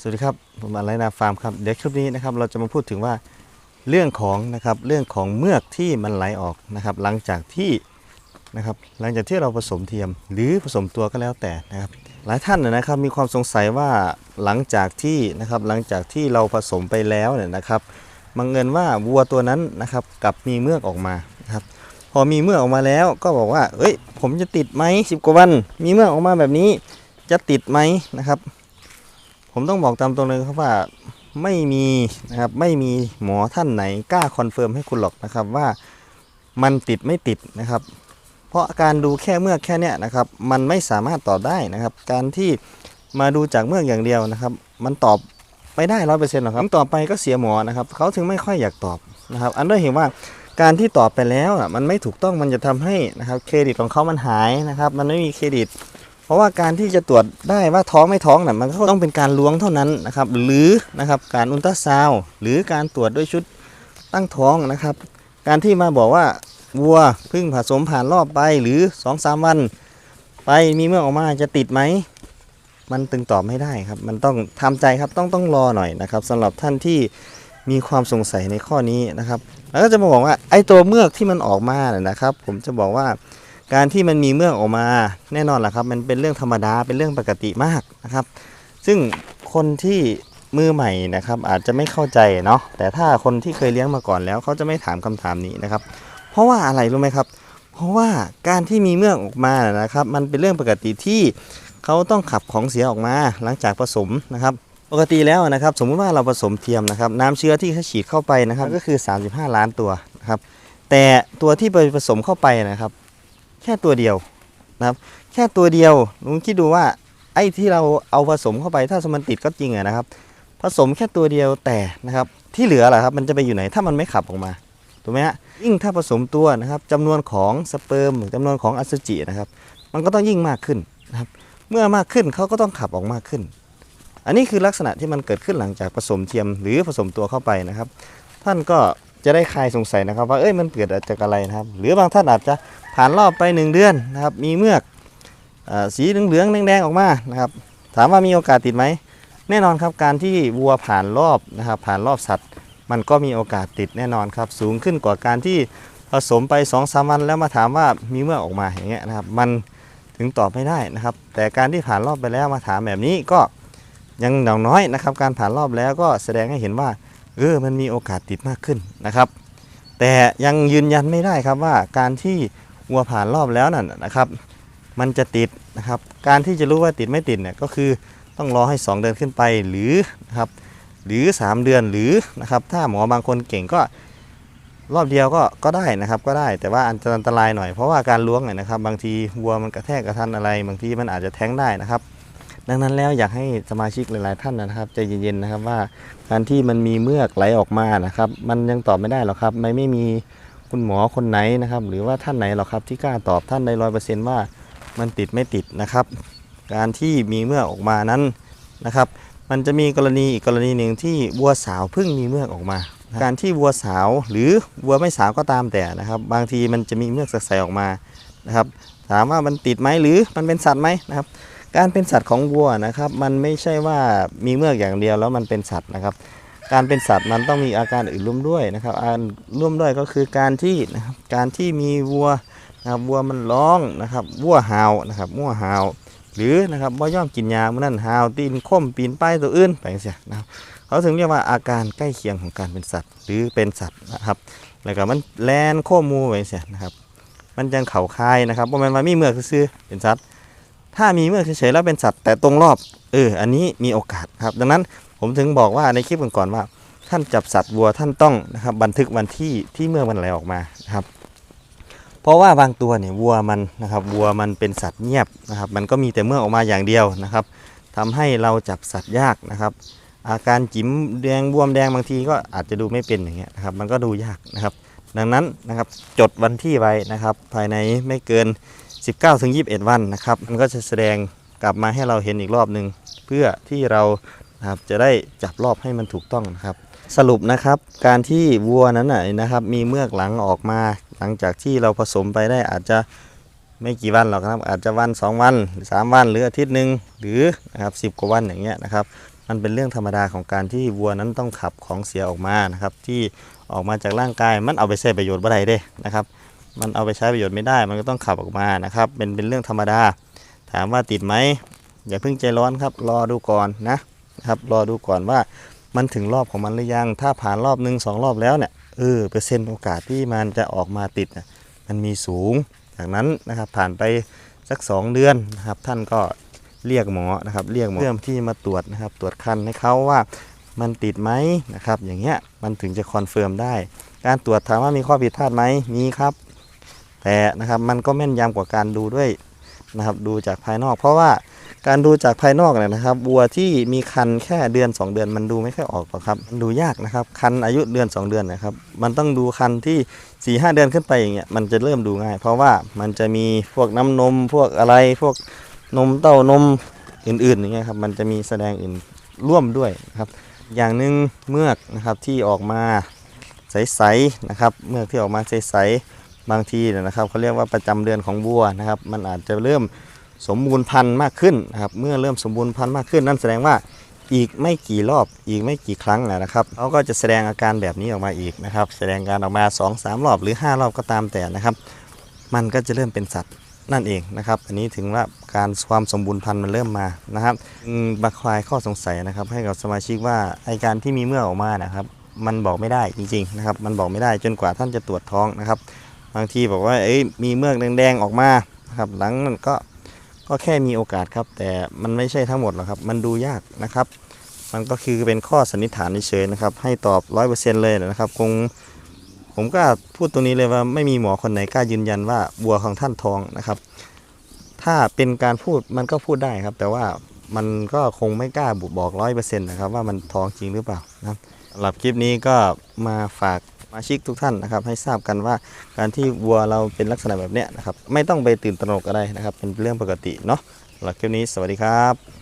สวัสดีครับผมอะไรนาฟาร์มครับเดี๋ยวคลิปนี้นะครับเราจะมาพูดถึงว่าเรื่องของนะครับเรื่องของเมือกที่มันไหลออกนะครับ หลังจากที่นะครับหลังจากที่เราผสมเทียมหรือผสมตัวก็แล้วแต่นะครับ หลายท่านนะนะครับมีความสงสัยว่าหลังจากที่นะครับหลังจากที่เราผสมไปแล้วเนี่ยนะครับบังเอิญว่าวัวตัวนั้นนะครับกลับมีเมือกออกมาครับพอมีเมือกออกมาแล้วก็บอกว่าเอ้ยผมจะติดไหมสิบกว่าวัน มีเมือกออกมาแบบนี้จะติดไหมนะครับ ผมต้องบอกตามตรงเลยครับว่าไม่มีนะครับไม่มีหมอท่านไหนกล้าคอนเฟิร์มให้คุณหรอกนะครับว่ามันติดไม่ติดนะครับ เพราะการดูแค่เมือกแค่เนี้ยนะครับ มันไม่สามารถตอบได้นะครับ การที่มาดูจากเมือกอย่างเดียวนะครับ มันตอบไม่ได้ร้อยเปอร์เซ็นต์หรอกครับต่อไปก็เสียหมอนะครับเขาถึงไม่ค่อยอยากตอบนะครับ อันด้วยเห็นว่าการที่ตอบไปแล้วอะมันไม่ถูกต้องมันจะทำให้นะครับเครดิตของเขามันหายนะครับ มันไม่มีเครดิต เพราะว่าการที่จะตรวจได้ว่าท้องไม่ท้องน่ะมันก็ต้องเป็นการล้วงเท่านั้นนะครับ หรือนะครับการอุลตราซาวหรือการตรวจด้วยชุดตั้งท้องนะครับ การที่มาบอกว่าวัวพิ่งผสมผ่านรอบไปหรือ2อสวัน ไปมีเมื่อกออกมาจะติดไหมมันตึงตอบไม่ได้ครับ มันต้องทำใจครับต้องต้องรอหน่อยนะครับสำหรับท่านที่มีความสงสัยในข้อนี้นะครับ แล้วก็จะมาบอกว่าไอ้ตัวเมือกที่มันออกมาเนี่ยนะครับ ผมจะบอกว่า การที่มันมีเมือกออกมาแน่นอนแหละครับ มันเป็นเรื่องธรรมดาเป็นเรื่องปกติมากนะครับ ซึ่งคนที่มือใหม่นะครับอาจจะไม่เข้าใจเนาะแต่ถ้าคนที่เคยเลี้ยงมาก่อนแล้วเขาจะไม่ถามคำถามนี้นะครับ เพราะว่าอะไรรู้ไหมครับ เพราะว่าการที่มีเมือกออกมานะครับ มันเป็นเรื่องปกติที่เขาต้องขับของเสียออกมาหลังจากผสมนะครับ ปกติแล้วนะครับ สมมุติว่าเราผสมเทียมนะครับ น้ำเชื้อที่เขาฉีดเข้าไปนะครับ ก็คือ 35 ล้านตัวนะครับแต่ตัวที่ไปผสมเข้าไปนะครับ แค่ตัวเดียวนะครับ แค่ตัวเดียวลุงคิดดูว่าไอ้ที่เราเอาผสมเข้าไปถ้ามันติดก็จริงอะนะครับ ผสมแค่ตัวเดียวแต่นะครับ ที่เหลือล่ะครับ มันจะไปอยู่ไหนถ้ามันไม่ขับออกมาถูกไหมฮะยิ่งถ้าผสมตัวนะครับจำนวนของสเปิร์มจำนวนของอสุจินะครับ มันก็ต้องยิ่งมากขึ้นนะครับ เมื่อมากขึ้นเขาก็ต้องขับออกมากขึ้น อันนี้คือลักษณะที่มันเกิดขึ้นหลังจากผสมเทียมหรือผสมตัวเข้าไปนะครับ ท่านก็ จะได้คลายสงสัยนะครับ ว่าเอ้ยมันเกิดจากอะไรนะครับ หรือบางท่านอาจจะผ่านรอบไปหนึ่งเดือนนะครับ มีเมือกอสีเหลืองๆแดงๆออกมานะครับ ถามว่ามีโอกาสติดไหมแน่นอนครับการที่วัวผ่านรอบนะครับผ่านรอบสัตว์ มันก็มีโอกาสติดแน่นอนครับ สูงขึ้นกว่าการที่ผสมไป2อสาวันแล้วมาถามว่ามีเมือกออกมาอย่างเงี้ยนะครับ มันถึงตอบไม่ได้นะครับ แต่การที่ผ่านรอบไปแล้วมาถามแบบนี้ก็ยังอย่างน้อยนะครับ การผ่านรอบแล้วก็แสดงให้เห็นว่า เออมันมีโอกาสติดมากขึ้นนะครับ แต่ยังยืนยันไม่ได้ครับว่าการที่วัวผ่านรอบแล้วนั่นนะครับ มันจะติดนะครับ การที่จะรู้ว่าติดไม่ติดเนี่ยก็คือต้องรอให้ 2 เดือนขึ้นไปหรือนะครับหรือ 3 เดือนหรือนะครับถ้าหมอบางคนเก่งก็รอบเดียวก็ก็ได้นะครับก็ได้แต่ว่าอันจะอันตรายหน่อยเพราะว่าการล้วงเนี่ยนะครับ บางทีวัวมันกระแทกกระทันอะไร บางทีมันอาจจะแท้งได้นะครับ ดังนั้นแล้วอยากให้สมาชิกหลาย ๆ ท่านนะครับใจเย็นๆนะครับว่าการที่มันมีเมือกไหลออกมานะครับ มันยังตอบไม่ได้หรอกครับไม่ไม่มีคุณหมอคนไหนนะครับ หรือว่าท่านไหนหรอกครับที่กล้าตอบท่านได้ร้อยเปอร์เซ็นต์ว่ามันติดไม่ติดนะครับ การที่มีเมือกออกมานั้นนะครับ มันจะมีกรณีอีกกรณีหนึ่งที่วัวสาวเพิ่งมีเมือกออกมา การที่วัวสาวหรือวัวไม่สาวก็ตามแต่นะครับ บางทีมันจะมีเมือกใสๆออกมานะครับ ถามว่ามันติดไหมหรือมันเป็นสัตว์ไหมนะครับ การเป็นสัตว์ของวัวนะครับ มันไม่ใช่ว่ามีเมือกอย่างเดียวแล้วมันเป็นสัตว์นะครับ การเป็นสัตว์มันต้องมีอาการอื่นร่วมด้วยนะครับอาการร่วมด้วยก็คือการที่นะครับการที่มีวัวนะครับวัวมันร้องนะครับวัวหาวนะครับวัวหาวหรือนะครับว่าย่อมกินยามันนั่นหาวตีนข่มปีนป้ายตัวอื่นไปเสียนะครับเขาถึงเรียกว่าอาการใกล้เคียงของการเป็นสัตว์ หรือเป็นสัตว์นะครับ แล้วก็มันแลนโค้มูไปเสียนะครับ มันจังเข่าคายนะครับเพราะมันว่ามีเมือกซื่อเป็นสัตว์ ถ้ามีเมือกเฉยๆแล้วเป็นสัตว์แต่ตรงรอบ เออ อันนี้มีโอกาสครับ ดังนั้นผมถึงบอกว่าในคลิปก่อนๆว่า ท่านจับสัตว์วัวท่านต้องนะครับบันทึกวันที่ที่เมื่อมันไหลออกมาครับ เพราะว่าบางตัวเนี่ยวัวมันนะครับวัวมันเป็นสัตว์เงียบนะครับ มันก็มีแต่เมื่อออกมาอย่างเดียวนะครับทำให้เราจับสัตว์ยากนะครับ อาการจิ๋มแดงบวมแดงบางทีก็อาจจะดูไม่เป็นอย่างเงี้ยนะครับ มันก็ดูยากนะครับ ดังนั้นนะครับจดวันที่ไว้นะครับ ภายในไม่เกิน 19ถึง21 วันนะครับ มันก็จะแสดงกลับมาให้เราเห็นอีกรอบหนึ่งเพื่อที่เราครับจะได้จับรอบให้มันถูกต้องนะครับ สรุปนะครับการที่วัวนั้นน่ะนะครับ มีเมือกหลังออกมา หลังจากที่เราผสมไปได้อาจจะไม่กี่วันหรอกครับ อาจจะวัน 2 วันหรือ3วันหรืออาทิตย์หนึ่งหรือนะครับสิกว่าวันอย่างเงี้ยนะครับ มันเป็นเรื่องธรรมดาของการที่วัวนั้นต้องขับของเสียออกมานะครับ ที่ออกมาจากร่างกายมันเอาไปใช้ประโยชน์บ่ได้เด้นะครับ มันเอาไปใช้ประโยชน์ไม่ได้ มันก็ต้องขับออกมานะครับ เป็นเป็นเรื่องธรรมดา ถามว่าติดไหมอย่าเพิ่งใจร้อนครับ รอดูก่อนนะนะครับรอดูก่อนว่ามันถึงรอบของมันหรือยัง ถ้าผ่านรอบหนึ่งสองรอบแล้วเนี่ยเออเปอร์เซ็นต์โอกาสที่มันจะออกมาติดน่ะมันมีสูง จากนั้นนะครับผ่านไปสัก 2 เดือนนะครับ ท่านก็เรียกหมอนะครับ เรียกหมอเพื่อที่มาตรวจนะครับ ตรวจคันให้เขาว่ามันติดไหมนะครับ อย่างเงี้ยมันถึงจะคอนเฟิร์มได้ การตรวจถามว่ามีข้อผิดพลาดไหมมีครับ แต่นะครับมันก็แม่นยำกว่าการดูด้วยนะครับดูจากภายนอก เพราะว่าการดูจากภายนอกเนี่ยนะครับวัวที่มีคันแค่เดือน 2 เดือนมันดูไม่ค่อยออกหรอกครับมันดูยากนะครับคันอายุเดือน 2 เดือนนะครับมันต้องดูคันที่4ีหเดือนขึ้นไปอย่างเงี้ยมันจะเริ่มดูง่าย เพราะว่ามันจะมีพวกน้ำนม พวกอะไรพวกนมเต้านมอื่นๆอย่างเงี้ยครับมันจะมีแสดงอื่นร่วมด้วยครับอย่างหนึ่งเมือกนะครับที่ออกมาใสๆนะครับเมือกที่ออกมาใสๆ บางทีนะครับเขาเรียกว่าประจำเดือนของวัวนะครับ มันอาจจะเริ่มสมบูรณ์พันธุ์มากขึ้นนะครับ เมื่อเริ่มสมบูรณ์พันธุ์มากขึ้น นั่นแสดงว่าอีกไม่กี่รอบอีกไม่กี่ครั้งนะครับเขาก็จะแสดงอาการแบบนี้ออกมาอีกนะครับ แสดงการออกมา 2 3 รอบหรือ 5 รอบก็ตามแต่นะครับ มันก็จะเริ่มเป็นสัตว์นั่นเองนะครับ อันนี้ถึงว่าการความสมบูรณ์พันธุ์มันเริ่มมานะครับอืมมาคลายข้อสงสัยนะครับ ให้กับสมาชิกว่าไอการที่มีเมื่อออกมานะครับ มันบอกไม่ได้จริงๆนะครับ มันบอกไม่ได้จนกว่าท่านจะตรวจท้องนะครับ บางทีบอกว่าเอ้ยมีเมือกแดงๆออกมาครับหลังนั้นก็ก็แค่มีโอกาสครับ แต่มันไม่ใช่ทั้งหมดหรอกครับ มันดูยากนะครับ มันก็คือเป็นข้อสันนิษฐานเฉยๆนะครับ ให้ตอบร้อยเปอร์เซ็นต์เลยนะครับคงผมก็พูดตรงนี้เลยว่าไม่มีหมอคนไหนกล้ายืนยันว่าบัวของท่านท้องนะครับ ถ้าเป็นการพูดมันก็พูดได้ครับ แต่ว่ามันก็คงไม่กล้าบอกร้อยเปอร์เซ็นต์นะครับว่ามันท้องจริงหรือเปล่านะสำหรับคลิปนี้ก็มาฝาก มาชิกทุกท่านนะครับ ให้ทราบกันว่าการที่วัวเราเป็นลักษณะแบบเนี้ยนะครับ ไม่ต้องไปตื่นตระหนกอะไรนะครับ เป็นเรื่องปกติเนาะสำหรับคลิปนี้สวัสดีครับ